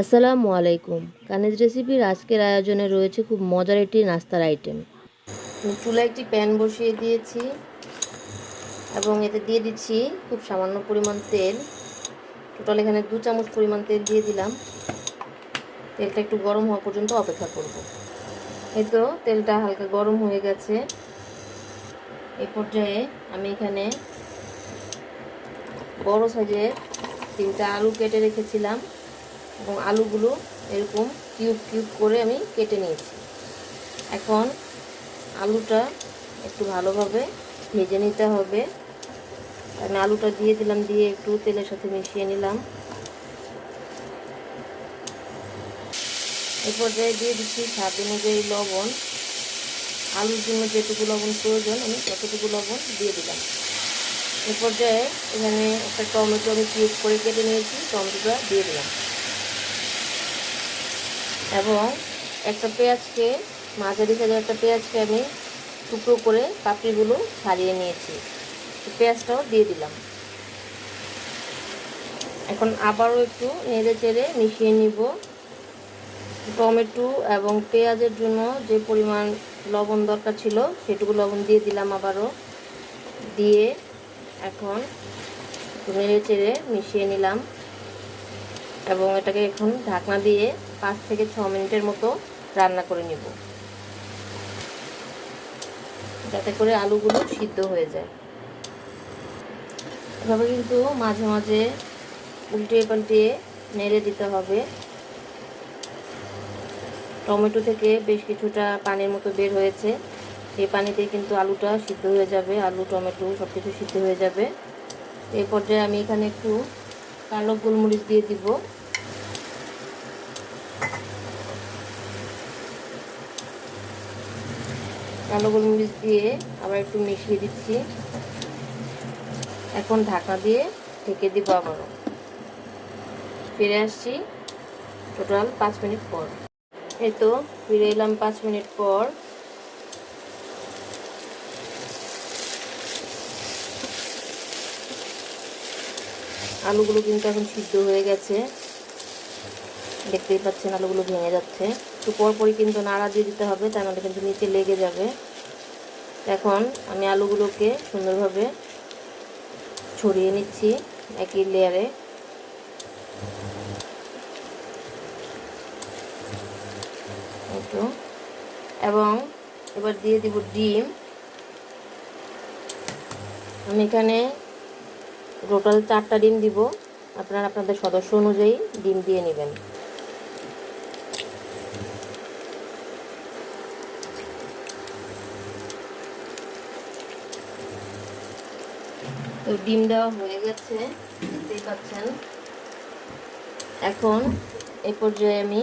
আসসালামু আলাইকুম। কানিজ রেসিপির আজকের আয়োজনে রয়েছে খুব মজার একটি নাস্তার আইটেম চুলায় একটি প্যান বসিয়ে দিয়েছি এবং এতে দিয়ে দিচ্ছি খুব সামান্য পরিমাণ তেল। টোটাল এখানে দু চামচ পরিমাণ তেল দিয়ে দিলাম। তেলটা একটু গরম হওয়া পর্যন্ত অপেক্ষা করব। এই তো, তেলটা হালকা গরম হয়ে গেছে। এই পর্যায়ে আমি এখানে বড় সাইজের তিনটা আলু কেটে রেখেছিলাম। এবং আলুগুলো এরকম কিউব কিউব করে আমি কেটে নিয়েছি। এখন আলুটা একটু ভালোভাবে ভেজে নিতে হবে। আমি আলুটা দিয়ে দিলাম, দিয়ে একটু তেলের সাথে মিশিয়ে নিলাম। এই পর্যায়ে দিয়ে দিচ্ছি স্বাদ অনুযায়ী লবণ। আলুর জন্য যেটুকু লবণ প্রয়োজন, আমি ততটুকু লবণ দিয়ে দিলাম। এ পর্যায়ে এখানে একটা টমেটো আমি কিউব করে কেটে নিয়েছি, টমেটোটা দিয়ে দিলাম। এবং একটা পেঁয়াজকে, মাঝারি সাইজের একটা পেঁয়াজকে আমি টুকরো করে পাপড়িগুলো ছাড়িয়ে নিয়েছি। পেঁয়াজটাও দিয়ে দিলাম। এখন আবারও একটু নেড়ে চেড়ে মিশিয়ে নিব। টমেটো এবং পেঁয়াজের জন্য যে পরিমাণ লবণ দরকার ছিল, সেটুকু লবণ দিয়ে দিলাম আবারও। দিয়ে এখন নেড়ে চেড়ে মিশিয়ে নিলাম। এবং এটাকে এখন ঢাকনা দিয়ে পাঁচ থেকে ছ মিনিটের মতো রান্না করে নিব। যাতে করে আলুগুলো সিদ্ধ হয়ে যায়। এভাবে কিন্তু মাঝে মাঝে উল্টে পাল্টিয়ে নেড়ে দিতে হবে। টমেটো থেকে বেশ কিছুটা পানির মতো বের হয়েছে। এই পানিতে কিন্তু আলুটা সিদ্ধ হয়ে যাবে। আলু, টমেটো সব কিছু সিদ্ধ হয়ে যাবে। এই পর্যায়ে আমি এখানে একটু কালো গোলমরিচ দিয়ে দিব। কালো গোলমরিচ দিয়ে আবার একটু মিশিয়ে দিচ্ছি। এখন ঢাকা দিয়ে ঢেকে দিব আবারও। ফিরে আসছি টোটাল পাঁচ মিনিট পর। এই তো ফিরে এলাম পাঁচ মিনিট পর। আলুগুলো কিন্তু এখন সিদ্ধ হয়ে গেছে। দেখতেই পাচ্ছেন আলুগুলো ভেঙে যাচ্ছে। একটু পরপরই কিন্তু নাড়া দিয়ে দিতে হবে, তার নাহলে কিন্তু নিচে লেগে যাবে। এখন আমি আলুগুলোকে সুন্দরভাবে ছড়িয়ে নিচ্ছি একই লেয়ারে। একটু। এবং এবার দিয়ে দিব ডিম। আমি এখানে টোটাল চারটা ডিম দিব। আপনারা আপনাদের সদস্য অনুযায়ী ডিম দিয়ে নেবেন। তো ডিম দেওয়া হয়ে গেছে, দেখতেই পাচ্ছেন। এখন এ পর্যায়ে আমি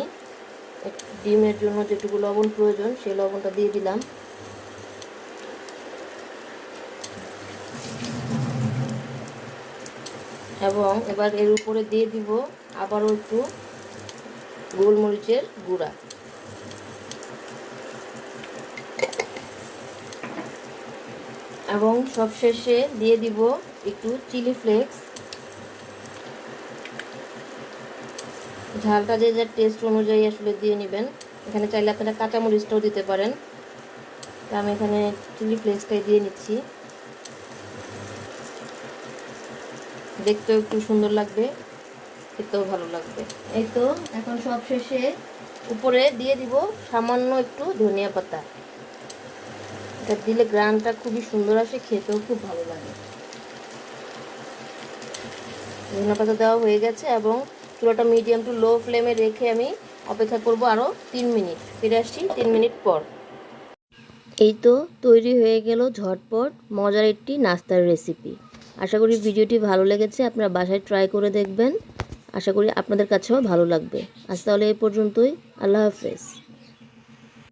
ডিমের জন্য যেটুকু লবণ প্রয়োজন, সেই লবণটা দিয়ে দিলাম। এবং এবার এর উপরে দিয়ে দিব আবারও একটু গোলমরিচের গুঁড়া। এবং সবশেষে দিয়ে দিব একটু চিলি ফ্লেক্স। ঝালটা যে যার টেস্ট অনুযায়ী আসলে দিয়ে নেবেন। এখানে চাইলে আপনারা কাঁচামরিচটাও দিতে পারেন। তা আমি এখানে চিলি ফ্লেক্সটাই দিয়ে নিচ্ছি। দেখতেও একটু সুন্দর লাগবে, খেতেও ভালো লাগবে। এই তো, এখন সব শেষে উপরে দিয়ে দিব সামান্য একটু ধনিয়া পাতা। এটা দিলে গ্রানটা খুবই সুন্দর আসে, খেতেও খুব ভালো লাগে। ধনিয়া পাতা দেওয়া হয়ে গেছে এবং চুলাটা মিডিয়াম টু লো ফ্লেমে রেখে আমি অপেক্ষা করব আরও তিন মিনিট। ফিরে আসছি তিন মিনিট পর। এই তো তৈরি হয়ে গেল ঝটপট মজার একটি নাস্তার রেসিপি আশা করি ভিডিওটি ভালো লেগেছে, আপনারা বাসায় ট্রাই করে দেখবেন। আশা করি আপনাদের কাছেও ভালো লাগবে। আজ তাহলে এই পর্যন্তই, আল্লাহ হাফেজ।